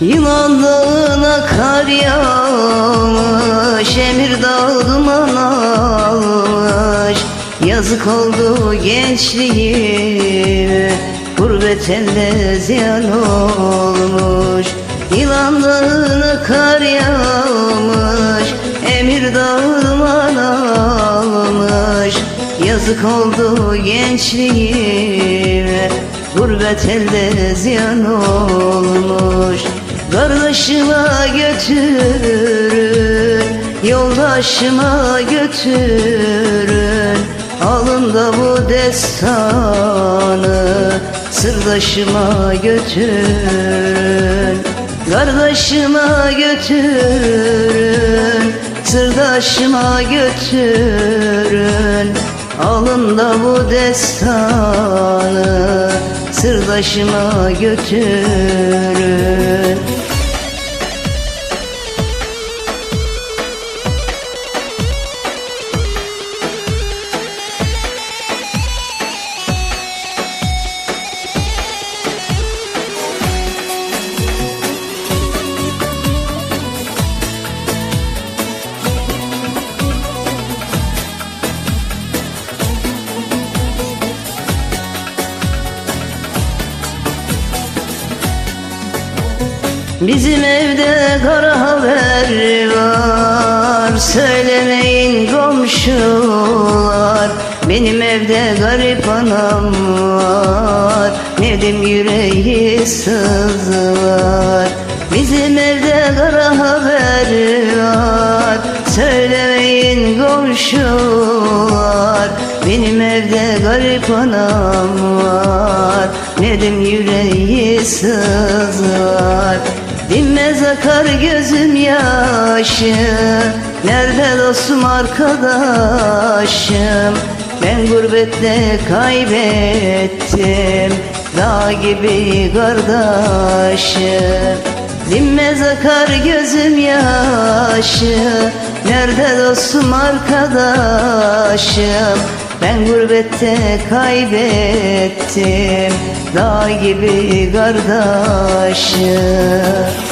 Yılan dağına kar yağmış Emir dağı duman almış Yazık oldu gençliğime Gurbet elde ziyan olmuş. Yılan dağına kar yağmış Emir dağı duman almış Yazık oldu gençliğime Gurbet elde ziyan olmuş Kardeşime götürün Yoldaşıma götürün. Alın da bu destanı Sırdaşıma götürün. Kardeşime götürün Sırdaşıma götürün. Alın da bu destanı Sırdaşıma götürün Bizim evde kara haber var. Söylemeyin komşular. Benim evde garip anam var. Nedim yüreği sızlar. Bizim evde kara haber var. Söylemeyin komşular. Benim evde garip anam var. Nedim yüreği sızlar Dinmez akar gözüm yaşı Nerede dostum arkadaşım? Ben gurbette kaybettim Dağ gibi kardeşim. Dinmez akar gözüm yaşı Nerede dostum arkadaşım Ben gurbette kaybettim. Dağ gibi kardeşim